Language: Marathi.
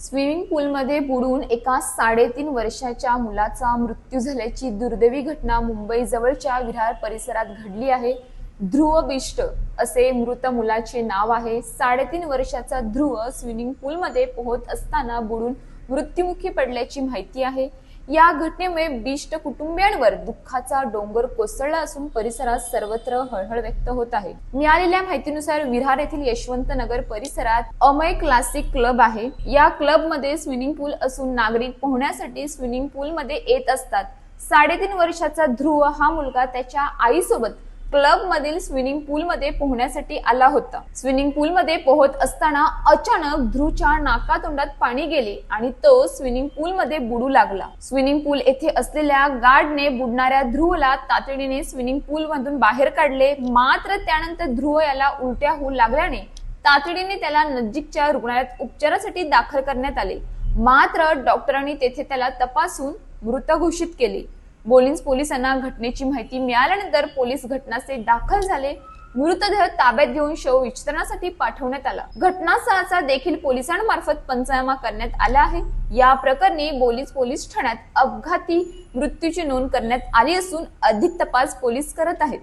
स्विमिंग पूलमध्ये बुडून एका साडेतीन वर्षाच्या मुलाचा मृत्यू झाल्याची दुर्दैवी घटना मुंबई जवळच्या विरार परिसरात घडली आहे. ध्रुव बिष्ट असे मृत मुलाचे नाव आहे. साडेतीन वर्षाचा ध्रुव स्विमिंग पूलमध्ये पोहत असताना बुडून मृत्युमुखी पडल्याची माहिती आहे. या घटनेमुळे बिष्ट कुटुंबियांवर दुःखाचा डोंगर कोसळला असून परिसरात सर्वत्र हळहळ व्यक्त होत आहे. मिळालेल्या माहितीनुसार विरार येथील यशवंत नगर परिसरात अमय क्लासिक क्लब आहे. या क्लबमध्ये स्विमिंग पूल असून नागरिक पोहण्यासाठी स्विमिंग पूल मध्ये येत असतात. साडेतीन वर्षाचा ध्रुव हा मुलगा त्याच्या आईसोबत क्लब मधील स्विमिंग पूल मध्ये पोहण्यासाठी आला होता. स्विमिंग पूल मध्ये पोहत असताना अचानक ध्रुवच्या नाकातोंडात पाणी गेले आणि तो स्विमिंग पूल मध्ये बुडू लागला. स्विमिंग पूल येथे असलेल्या गार्डने बुडणाऱ्या ध्रुवला तातडीने स्विमिंग पूल मधून बाहेर काढले. मात्र त्यानंतर ध्रुव याला उलट्या होऊ लागल्याने तातडीने त्याला नजीकच्या रुग्णालयात उपचारासाठी दाखल करण्यात आले. मात्र डॉक्टरांनी तेथे त्याला तपासून मृत घोषित केले. बोलिन्स पोलिसांना घटनेची माहिती मिळाल्यानंतर पोलीस घटनास्थळी दाखल झाले. मृतदेह ताब्यात घेऊन शव विचारणासाठी पाठवण्यात आला. घटनास्थळाचा देखील पोलिसांमार्फत पंचनामा करण्यात आला आहे. या प्रकरणी बोलीस पोलीस ठाण्यात अपघाती मृत्यूची नोंद करण्यात आली असून अधिक तपास पोलीस करत आहेत.